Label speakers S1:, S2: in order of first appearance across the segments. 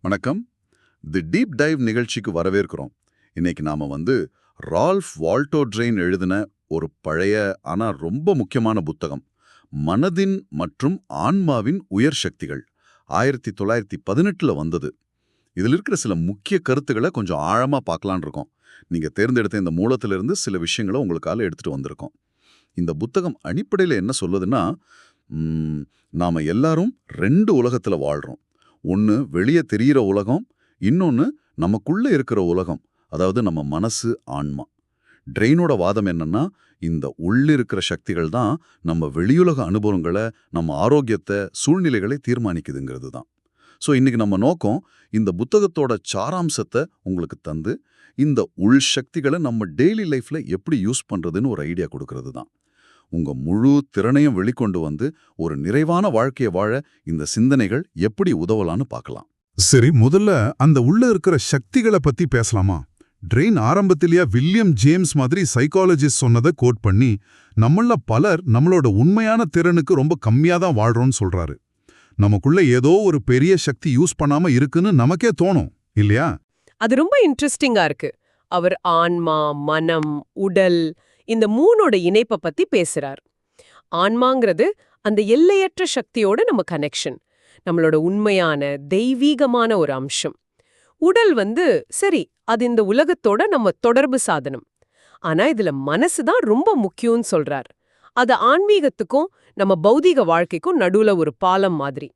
S1: வணக்கம். தி deep dive நிகழ்ச்சிக்கு வரவேற்கிறோம். இன்னைக்கு நாம வந்து ரால்ஃப் வால்டோ ட்ரெயின் எழுதின ஒரு பழைய ஆனா ரொம்ப முக்கியமான புத்தகம். மனதின் மற்றும் ஆன்மாவின் உயர் சக்திகள். ஆயிரத்தி தொள்ளாயிரத்தி பதினெட்டுல வந்தது. இதில் இருக்கிற சில முக்கிய கருத்துக்களை கொஞ்சம் ஆழமா பார்க்கலான்னு இருக்கோம். நீங்க தேர்ந்தெடுத்த இந்த மூலத்திலிருந்து சில விஷயங்களை உங்களுக்கால எடுத்துட்டு வந்திருக்கோம். இந்த புத்தகம் அடிப்படையில் என்ன சொல்லுதுன்னா நாம் நாம எல்லாரும் ரெண்டு உலகத்துல வாழ்றோம். ஒன்று வெளியே தெரிகிற உலகம் இன்னொன்று நமக்குள்ள இருக்கிற உலகம் அதாவது நம்ம மனசு ஆன்மா. ட்ரெயினோட வாதம் என்னன்னா இந்த உள்ளிருக்கிற சக்திகள் தான் நம்ம வெளியுலக அனுபவங்களை நம்ம ஆரோக்கியத்தை சூழ்நிலைகளை தீர்மானிக்குதுங்கிறது தான். ஸோ இன்னைக்கு நம்ம நோக்கம் இந்த புத்தகத்தோட சாராம்சத்தை உங்களுக்கு தந்து இந்த உள் சக்திகளை நம்ம டெய்லி லைஃப்ல எப்படி யூஸ் பண்றதுன்னு ஒரு ஐடியா கொடுக்கறது தான். உங்க முழு திறனையும் வெளிக்கொண்டு வந்து ஒரு நிறைவான வாழ்க்கையை வாழ இந்த சிந்தனைகள் எப்படி உதவலான்னு பார்க்கலாம்
S2: சரி முதல்ல அந்த உள்ள இருக்கிற சக்திகளை பத்தி பேசலாமா? ட்ரெயின் ஆரம்பத்திலேயே வில்லியம் ஜேம்ஸ் மாதிரி சைக்காலஜிஸ்ட் சொன்னதை கோட் பண்ணி நம்மள பலர் நம்மளோட உண்மையான திறனுக்கு ரொம்ப கம்மியா தான் வாழ்றோம்னு சொல்றாரு. நமக்குள்ள ஏதோ ஒரு பெரிய சக்தி யூஸ் பண்ணாம இருக்குன்னு நமக்கே தோணும் இல்லையா?
S3: அது ரொம்ப இன்ட்ரெஸ்டிங்கா இருக்கு. அவர் ஆன்மா மனம் உடல் இந்த மூணோட இணைப்பை பத்தி பேசுறார். ஆன்மாங்கிறது அந்த எல்லையற்ற சக்தியோட நம்ம கனெக்ஷன் நம்மளோட உண்மையான தெய்வீகமான ஒரு அம்சம். உடல் வந்து சரி அது இந்த உலகத்தோட நம்ம தொடர்பு சாதனம். ஆனா இதுல மனசு தான் ரொம்ப முக்கியம்னு சொல்றார். அது ஆன்மீகத்துக்கும் நம்ம பௌதீக வாழ்க்கைக்கும் நடுவுல ஒரு பாலம் மாதிரி.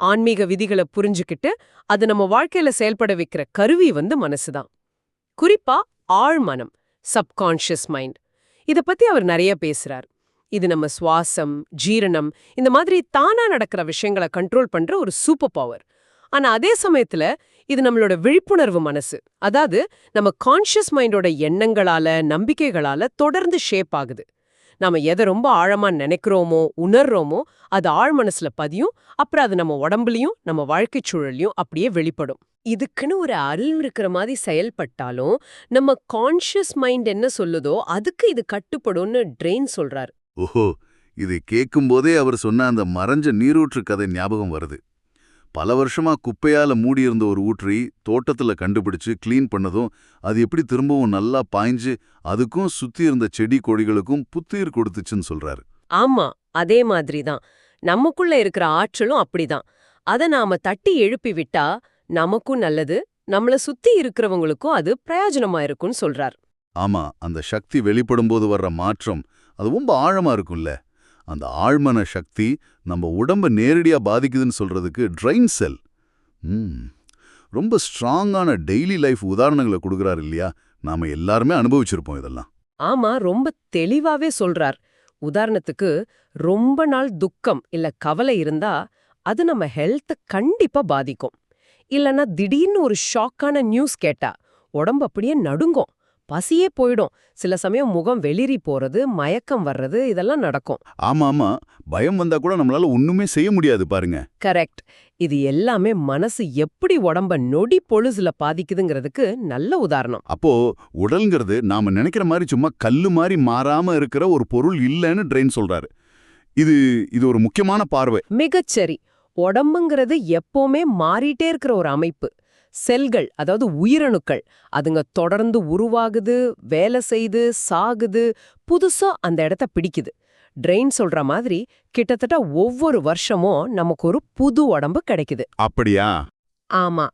S3: ஆன்மீக விதிகளை புரிஞ்சுக்கிட்டு அது நம்ம வாழ்க்கையில செயல்பட வைக்கிற கருவி வந்து மனசுதான் குறிப்பா ஆழ்மனம் சப்கான்ஷியஸ் மைண்ட் இத பத்தி அவர் நிறைய பேசுறார். இது நம்ம சுவாசம் ஜீரணம் இந்த மாதிரி தானா நடக்கிற விஷயங்களை கண்ட்ரோல் பண்ற ஒரு சூப்பர் பவர் ஆனா அதே சமயத்துல இது நம்மளோட விழிப்புணர்வு மனசு. அதாவது நம்ம கான்ஷியஸ் மைண்டோட எண்ணங்களால நம்பிக்கைகளால தொடர்ந்து ஷேப் ஆகுது. நாம எதை ரொம்ப ஆழமா நினைக்கிறோமோ உணர்றோமோ அது ஆழ் மனசுல பதியும். அப்புறம் அது நம்ம உடம்புலயும் நம்ம வாழ்க்கைச் சூழலையும் அப்படியே வெளிப்படும். இதுக்குன்னு ஒரு அருள் இருக்கிற மாதிரி செயல்பட்டாலும் நம்ம கான்ஷியஸ் மைண்ட் என்ன சொல்லுதோ அதுக்கு இது கட்டுப்படும்னு ட்ரெயின் சொல்றாரு.
S4: ஓஹோ! இதை கேட்கும்போதே அவர் சொன்ன அந்த மறைஞ்ச நீரூற்று கதை ஞாபகம் வருது. பல வருஷமா குப்பையால மூடியிருந்த ஒரு ஊற்றி தோட்டத்துல கண்டுபிடிச்சு க்ளீன் பண்ணதும் அது எப்படி திரும்பவும் நல்லா பாய்ஞ்சு அதுக்கும் சுத்தி இருந்த செடி கொடிகளுக்கும் புத்துயிர் கொடுத்துச்சுன்னு சொல்றாரு.
S3: ஆமா அதே மாதிரி தான் நமக்குள்ள இருக்கிற ஆற்றலும் அப்படிதான். அத நாம தட்டி எழுப்பி விட்டா நமக்கும் நல்லது நம்மள சுத்தி இருக்கிறவங்களுக்கும் அது பிரயோஜனமா இருக்கும்னு சொல்றார்.
S4: ஆமா அந்த சக்தி வெளிப்படும்போது வர்ற மாற்றம் அது ரொம்ப ஆழமா இருக்கும்ல. அந்த ஆழ்மன சக்தி நம்ம உடம்ப நேரடியா பாதிக்குதுன்னு சொல்றதுக்கு ட்ரைன் செல். ரொம்ப ஸ்ட்ராங்கான டெய்லி லைஃப் உதாரணங்களை கொடுக்குறாரு இல்லையா? நாம எல்லாருமே அனுபவிச்சிருப்போம் இதெல்லாம்.
S3: ஆமா ரொம்ப தெளிவாவே சொல்றார். உதாரணத்துக்கு ரொம்ப நாள் துக்கம் இல்ல கவலை இருந்தா அது நம்ம ஹெல்த்த கண்டிப்பா பாதிக்கும். இல்லனா திடீர்னு ஒரு ஷாக்கான நியூஸ் கேட்டா உடம்பு அப்படியே நடுங்கும். பசியே போயிடும். சில சமயம் முகம் வெளிரி போறது மயக்கம் வர்றது இதெல்லாம் நடக்கும்.
S4: ஆமா ஆமா. பயம் வந்தா கூட நம்மளால ஒண்ணுமே செய்ய முடியாது பாருங்க.
S3: கரெக்ட். இது எல்லாமே மனசு எப்படி உடம்ப நொடி பொழுதுல பாதிக்குதுங்கிறதுக்கு நல்ல உதாரணம்.
S4: அப்போ உடல்ங்கிறது நாம நினைக்கிற மாதிரி சும்மா கல்லு மாதிரி மாறாம இருக்கிற ஒரு பொருள் இல்லைன்னு ட்ரெயின் சொல்றாரு. இது இது ஒரு முக்கியமான பார்வை.
S3: மிகச்சரி. உடம்புங்கிறது எப்பவுமே மாறிட்டே இருக்கிற ஒரு அமைப்பு. செல்கள் அதாவது உயிரணுக்கள் அதுங்க தொடர்ந்து உருவாகுது வேலை செய்து சாகுது புதுசா அந்த இடத்த பிடிக்குது. ட்ரெயின் சொல்ற மாதிரி கிட்டத்தட்ட ஒவ்வொரு வருஷமும் நமக்கு ஒரு புது உடம்பு கிடைக்குது.
S4: அப்படியா?
S3: ஆமா.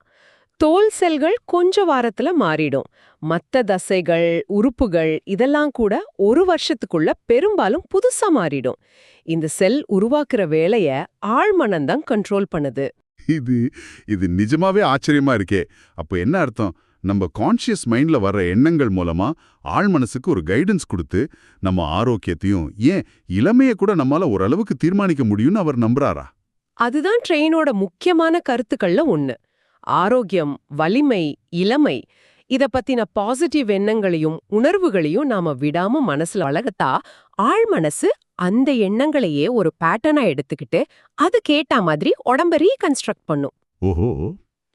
S3: தோல் செல்கள் கொஞ்ச வாரத்துல மாறிடும். மத்த தசைகள் உறுப்புகள் இதெல்லாம் கூட ஒரு வருஷத்துக்குள்ள பெரும்பாலும் புதுசா மாறிடும். இந்த செல் உருவாக்குற வேலைய ஆழ்மனம்தான் கண்ட்ரோல் பண்ணுது.
S4: இது இது நிஜமாவே ஆச்சரியமா இருக்கே. அப்போ என்ன அர்த்தம்? நம்ம கான்ஷியஸ் மைண்ட்ல வர்ற எண்ணங்கள் மூலமா ஆள் மனசுக்கு ஒரு கைடன்ஸ் கொடுத்து நம்ம ஆரோக்கியத்தையும் ஏன் இளமைய கூட நம்மால ஓரளவுக்கு தீர்மானிக்க முடியும்னு அவர் நம்புறாரா?
S3: அதுதான் ட்ரெயினோட முக்கியமான கருத்துக்கள்ல ஒன்று ஆரோக்கியம் வலிமை இளமை இத பத்தின பாசிட்டிவ் எண்ணங்களையும் உணர்வுகளையும் நாம விடாம மனசுல வளர்த்தா ஆழ் மனசு அந்த எண்ணங்களையே ஒரு பேட்டர்னா எடுத்துக்கிட்டு அது கேட்ட மாதிரி உடம்ப ரீகன்ஸ்ட்ரக்ட் பண்ணும்.
S4: ஓஹோ.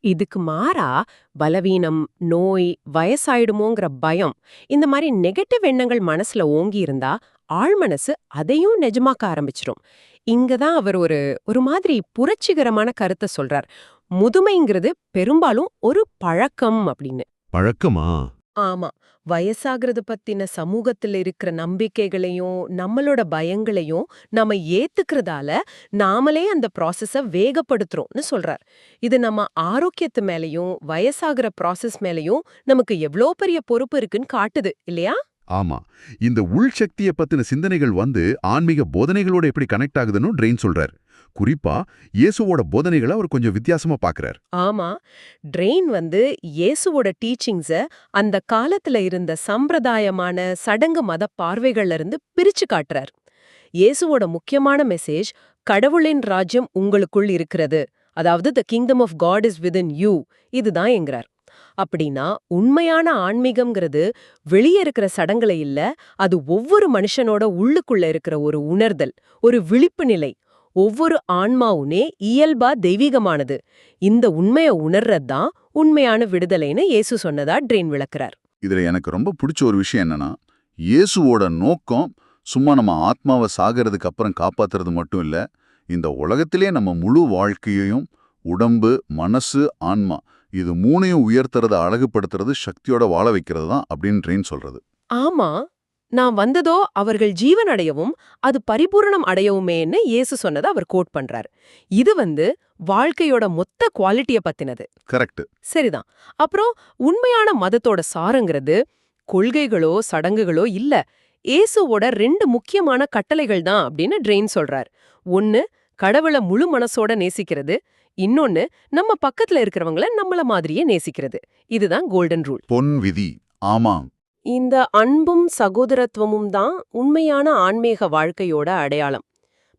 S3: இதுக்கு மாறா பலவீனம் நோய் வயசாயிடுமோங்கிற பயம் இந்த மாதிரி நெகட்டிவ் எண்ணங்கள் மனசுல ஓங்கி இருந்தா ஆழ்மனசு அதையும் நிஜமாக்க ஆரம்பிச்சிடும் இங்க தான் அவர் ஒரு ஒரு மாதிரி புரட்சிகரமான கருத்தை சொல்றார். முதுமைங்கிறது பெரும்பாலும் ஒரு பழக்கம் அப்படின்னு.
S4: பழக்கமா?
S3: ஆமா. வயசாகிறத பத்தின சமூகத்துல இருக்கிற நம்பிக்கைகளையும் நம்மளோட பயங்களையும் நாம ஏத்துக்கிறதால நாமளே அந்த ப்ராசஸ வேகப்படுத்துறோம்னு சொல்றார். இது நம்ம ஆரோக்கியத்து மேலயும் வயசாகிற ப்ராசஸ் மேலயும் நமக்கு எவ்ளோ பெரிய பொறுப்பு இருக்குன்னு காட்டுது இல்லையா?
S1: ஆமா. இந்த உள் சக்திய பத்தின சிந்தனைகள் வந்து ஆன்மீக போதனைகளோட எப்படி கனெக்ட் ஆகுதுன்னு ட்ரெயின் சொல்றார். குறிப்பா இயேசுவோட போதனைகளை அவர் கொஞ்சம் வித்தியாசமா பாக்குறார்.
S3: ஆமா. ட்ரெயின் வந்து இயேசுவோட டீச்சிங்ஸ அந்த காலத்துல இருந்த சம்பிரதாயமான சடங்கு மத பார்வைகள்ல இருந்து பிரிச்சு காட்டுறார். இயேசுவோட முக்கியமான மெசேஜ் கடவுளின் ராஜ்யம் உங்களுக்குள் இருக்கிறது. அதாவது the kingdom of God is within you இதுதான் என்கிறார். அப்படின்னா உண்மையான ஆன்மீகம்ங்கிறது வெளியே இருக்கிற சடங்களை இல்ல அது ஒவ்வொரு மனுஷனோட உள்ளுக்குள்ள இருக்கிற ஒரு உணர்தல் ஒரு விழிப்பு நிலை. ஒவ்வொரு ஆன்மாவுனே இயல்பா தெய்வீகமானது. இந்த உண்மைய உணர்றதுதான் உண்மையான விடுதலைன்னு இயேசு சொன்னதா ட்ரெயின் விளக்குறார்.
S1: இதுல எனக்கு ரொம்ப பிடிச்ச ஒரு விஷயம் என்னன்னா இயேசுவோட நோக்கம் சும்மா நம்ம ஆத்மாவை சாகிறதுக்கு அப்புறம் காப்பாத்துறது மட்டும் இல்ல இந்த உலகத்திலே நம்ம முழு வாழ்க்கையையும் உடம்பு மனசு ஆன்மா இது மூணையும் உயர்த்துறத அழகுபடுத்துறது சக்தியோட வாழ வைக்கிறது தான் அப்படின்னு ட்ரெயின் சொல்றது.
S3: ஆமா நான் வந்ததோ அவர்கள் ஜீவன் அடையவும் அது பரிபூரணம் அடையவுமேன்னு இயேசு சொன்னதை அவர் கோட் பண்றார். இது வந்து வாழ்க்கையோட மொத்த குவாலிட்டிய பத்தினது.
S1: கரெக்ட்
S3: சரிதான். அப்புறம் உண்மையான மதத்தோட சாரங்கிறது கொள்கைகளோ சடங்குகளோ இல்ல இயேசுவோட ரெண்டு முக்கியமான கட்டளைகள் தான் அப்படின்னு ட்ரெயின் சொல்றார். ஒன்னு கடவுளை முழு மனசோட நேசிக்கிறது இன்னொன்னு நம்ம பக்கத்துல இருக்கிறவங்கள நம்மள மாதிரியே நேசிக்கிறது. இதுதான் கோல்டன் ரூல்.
S1: பொன் விதி. ஆமாம்.
S3: இந்த அன்பும் சகோதரத்துவமும் தான் உண்மையான ஆன்மீக வாழ்க்கையோட அடையாளம்.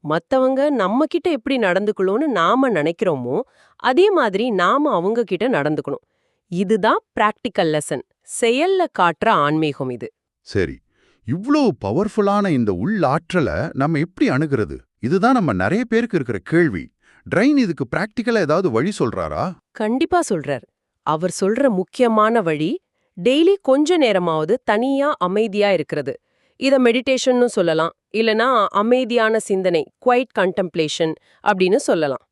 S3: மத்தவங்க நம்ம கிட்ட எப்படி நடந்துக்கணும்னு நாம நினைக்கிறோமோ அதே மாதிரி நாம அவங்க கிட்ட நடந்துக்கணும். இதுதான் பிராக்டிக்கல் லெசன். செயல்ல காட்டுற ஆன்மீகம் இது.
S1: சரி. இவ்வளவு பவர்ஃபுல்லான இந்த உள்ளாற்றலை நம்ம எப்படி அணுகிறது? இதுதான் நம்ம நிறைய பேருக்கு இருக்கிற கேள்வி. ட்ரைன் இதுக்கு பிராக்டிக்கலா ஏதாவது வழி சொல்றாரா?
S3: கண்டிப்பா சொல்றார். அவர் சொல்ற முக்கியமான வழி டெய்லி கொஞ்ச நேரமாவது தனியா அமைதியா இருக்கிறது. இத மெடிடேஷன்னு சொல்லலாம். இல்லனா அமைதியான சிந்தனை குவைட் கண்டெம்ப்ளேஷன் அப்படின்னு சொல்லலாம்.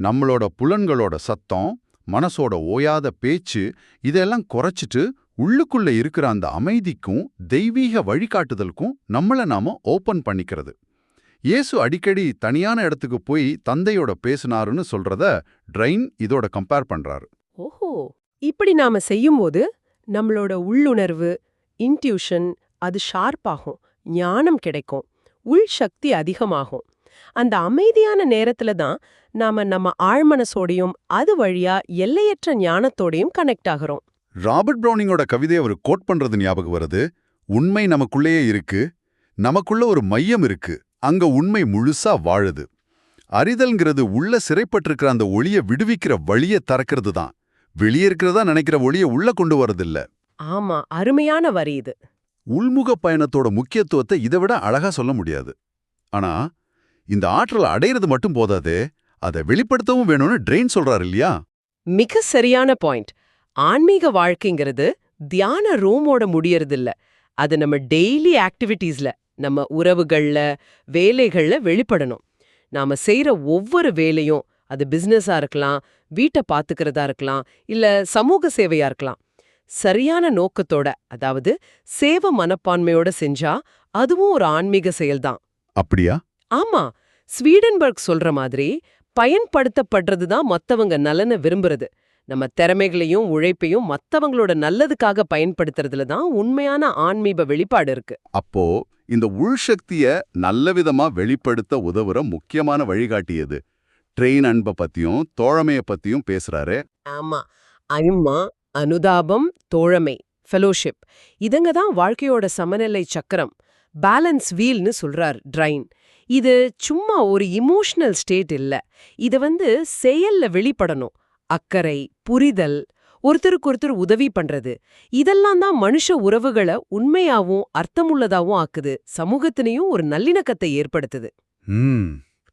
S1: நம்மளோட புலன்களோட சத்தம் மனசோட ஓயாத பேச்சு இதெல்லாம் குறைச்சிட்டு உள்ளுக்குள்ள இருக்கிற அந்த அமைதிக்கும் தெய்வீக வழிகாட்டுதலுக்கும் நம்மள நாம ஓபன் பண்ணிக்கிறது. இயேசு அடிக்கடி தனியான இடத்துக்கு போய் தந்தையோட பேசினாருன்னு சொல்றத ட்ரைன் இதோட கம்பேர் பண்றாரு.
S3: ஓஹோ! இப்படி நாம செய்யும்போது நம்மளோட உள்ளுணர்வு இன்ட்யூஷன் அது ஷார்ப்பாகும் ஞானம் கிடைக்கும் உள் சக்தி அதிகமாகும். அந்த அமைதியான நேரத்துல தான் நாம நம்ம ஆழ்மனசோடையும் அது வழியா எல்லையற்ற ஞானத்தோடையும் கனெக்ட் ஆகுறோம்.
S1: ராபர்ட் ப்ரௌனிங்கோட கவிதையை அவர் கோட் பண்றது ஞாபகம் வருது. உண்மை நமக்குள்ளேயே இருக்கு. நமக்குள்ள ஒரு மையம் இருக்கு. அங்க உண்மை முழுசா வாழுது. அறிதல்ங்கிறது உள்ள சிறைப்பட்டிருக்கிற அந்த ஒளிய விடுவிக்கிற வழிய திறக்கிறது தான் வெளியே இருக்கிறதா நினைக்கிற ஒளிய உள்ள கொண்டு வரதில்ல.
S3: ஆமா அருமையான வரி இது.
S1: உள்முக பயணத்தோட முக்கியத்துவத்தை இதை விட அழகா சொல்ல முடியாது. ஆனா இந்த ஆற்றலை அடையிறது மட்டும் போதாதே அதை வெளிப்படுத்தவும் வேணும்னு ட்ரெயின் சொல்றாரு இல்லையா?
S3: மிக சரியான பாயிண்ட். ஆன்மீக வாழ்க்கைங்கிறது தியான ரூமோட முடியறதில்ல. அது நம்ம டெய்லி ஆக்டிவிட்டீஸ்ல. நம்ம உறவுகள்ல வேலைகள்ல வெளிப்படணும். நாம செய்யற ஒவ்வொரு வேலையும் அது பிசினஸா இருக்கலாம் வீட்டை பாத்துக்கிறதா இருக்கலாம் இல்ல சமூக சேவையா இருக்கலாம். சரியான நோக்கத்தோட அதாவது சேவ மனப்பான்மையோட செஞ்சா அதுவும் ஒரு ஆன்மீக செயல்தான்.
S1: அப்படியா?
S3: ஆமா. ஸ்வீடன்பர்க் சொல்ற மாதிரி பயன்படுத்தப்படுறது தான் மத்தவங்க நலனை விரும்புறது. நம்ம திறமைகளையும் உழைப்பையும் மத்தவங்களோட நல்லதுக்காக பயன்படுத்துறதுல தான் உண்மையான ஆன்மீக வெளிப்பாடு இருக்கு.
S1: அப்போ இந்த உள்சக்திய நல்ல விதமா வெளிப்படுத்த உதவுற முக்கியமான வழிகாட்டியது ட்ரெயின் அன்பை பத்தியும் தோழமைய பத்தியும் பேசுறாரு.
S3: ஆமாம் அயுமா அனுதாபம் தோழமை ஃபெலோஷிப் இதுங்க தான் வாழ்க்கையோட சமநிலை சக்கரம். பேலன்ஸ் வீல்னு சொல்றார் ட்ரைன். இது சும்மா ஒரு இமோஷனல் ஸ்டேட் இல்ல. இது வந்து செயல்ல வெளிப்படணும். அக்கறை புரிதல் ஒருத்தருக்கு ஒருத்தர் உதவி பண்றது. இதெல்லாம் தான் மனுஷ உறவுகளை உண்மையாவும் அர்த்தமுள்ளதாவும் ஆக்குது. சமூகத்தினையும் ஒரு நல்லிணக்கத்தை ஏற்படுத்துது.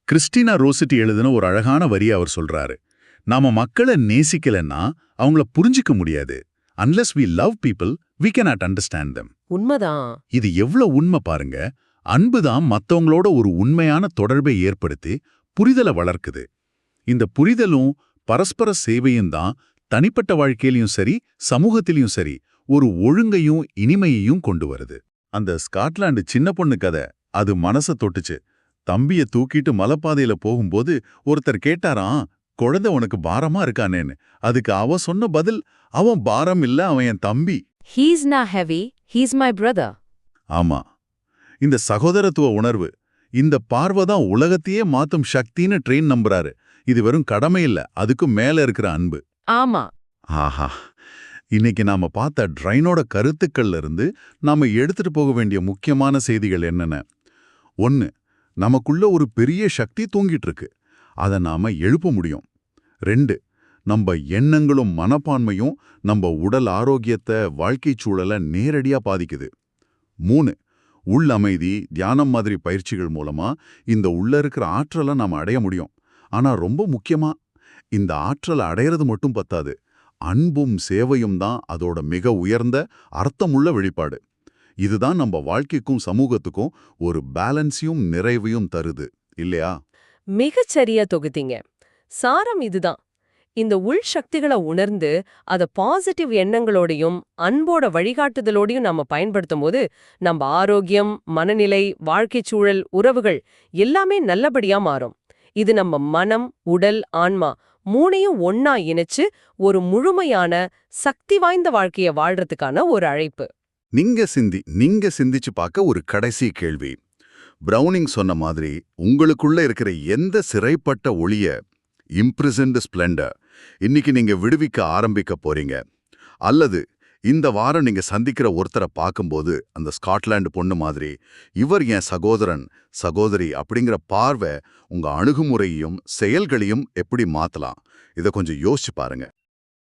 S1: கிறிஸ்டினா ரோசிட்டி எழுதின ஒரு அழகான வரி அவர் சொல்றாரு. நாம மக்களை நேசிக்கலன்னா அவங்கள புரிஞ்சிக்க முடியாது. Unless we love people we cannot understand them.
S3: உண்மைதான்.
S1: இது எவ்வளவு உண்மை பாருங்க. அன்பு தான் மத்தவங்களோட ஒரு உண்மையான தொடர்பை ஏற்படுத்தி புரிதலை வளர்க்குது. இந்த புரிதலும் பரஸ்பர சேவையும் தான் தனிப்பட்ட வாழ்க்கையிலயும் சரி சமூகத்திலயும் சரி ஒரு ஒழுங்கையும் இனிமையையும் கொண்டு வருது. அந்த ஸ்காட்லாந்து சின்ன பொண்ணு கதை அது மனச தொட்டுச்சு. தம்பிய தூக்கிட்டு மலைப்பாதையில போகும்போது ஒருத்தர் கேட்டாராம் குழந்தை உனக்கு பாரமா இருக்கானேன்னு. அதுக்கு அவ சொன்ன பதில் அவன் பாரம் இல்ல அவன் என் தம்பி.
S5: He's not heavy, he's my brother.
S1: ஆமா. இந்த சகோதரத்துவ உணர்வு இந்த பார்வை தான் உலகத்தையே மாத்தும் சக்தின்னு ட்ரெயின் நம்புறாரு. இது வெறும் கடமை இல்ல அதுக்கும் மேல இருக்கிற அன்பு.
S5: ஆமா.
S1: ஆஹா. இன்னைக்கு நாம பார்த்த ட்ரைனோட கருத்துக்கள்ல இருந்து நாம எடுத்துட்டு போக வேண்டிய முக்கியமான செய்திகள் என்னென்ன? ஒன்னு நமக்குள்ள ஒரு பெரிய சக்தி தூங்கிட்டு இருக்கு அதை நாம எழுப்ப முடியும். ரெண்டு நம்ம எண்ணங்களும் மனப்பான்மையும் நம்ம உடல் ஆரோக்கியத்தை வாழ்க்கைச் சூழலை நேரடியா பாதிக்குது. மூணு உள் அமைதி தியானம் மாதிரி பயிற்சிகள் மூலமா இந்த உள்ள இருக்கிற ஆற்றலை நாம அடைய முடியும். ஆனா ரொம்ப முக்கியமா இந்த ஆற்றலை அடையிறது மட்டும் பத்தாது. அன்பும் சேவையும் தான் அதோட மிக உயர்ந்த அர்த்தமுள்ள வெளிப்பாடு. இதுதான் நம்ம வாழ்க்கைக்கும் சமூகத்துக்கும் ஒரு பேலன்ஸையும் நிறைவையும் தருது. இல்லையா?
S3: மிகச்சரியா தொகுத்தீங்க. சாரம் இதுதான். இந்த உள் சக்திகளை உணர்ந்து அத பாசிட்டிவ் எண்ணங்களோடையும் அன்போட வழிகாட்டுதலோடையும் நாம பயன்படுத்தும் போது நம்ம ஆரோக்கியம் மனநிலை வாழ்க்கை சூழல் உறவுகள் எல்லாமே நல்லபடியா மாறும். இது நம்ம மனம் உடல் ஆன்மா மூணையும் ஒன்னா இணைச்சு ஒரு முழுமையான சக்தி வாய்ந்த வாழ்க்கைய வாழ்றதுக்கான ஒரு அழைப்பு.
S1: நீங்க சிந்தி நீங்க சிந்திச்சு பார்க்க ஒரு கடைசி கேள்வி. பிரவுனிங் சொன்ன மாதிரி உங்களுக்குள்ள இருக்கிற எந்த சிறைப்பட்ட ஒளிய இம்ப்ரிசன்ட் ஸ்பிளண்டர் இன்னைக்கு நீங்க விடுவிக்க ஆரம்பிக்க போறீங்க. அல்லது இந்த வாரம் நீங்க சந்திக்கிற ஒருத்தரை பார்க்கும்போது அந்த ஸ்காட்லாண்டு பொண்ணு மாதிரி இவர் என் சகோதரன் சகோதரி அப்படிங்கிற பார்வை உங்க அணுகுமுறையையும் செயல்களையும் எப்படி மாத்தலாம்? இதை கொஞ்சம் யோசிச்சு பாருங்க.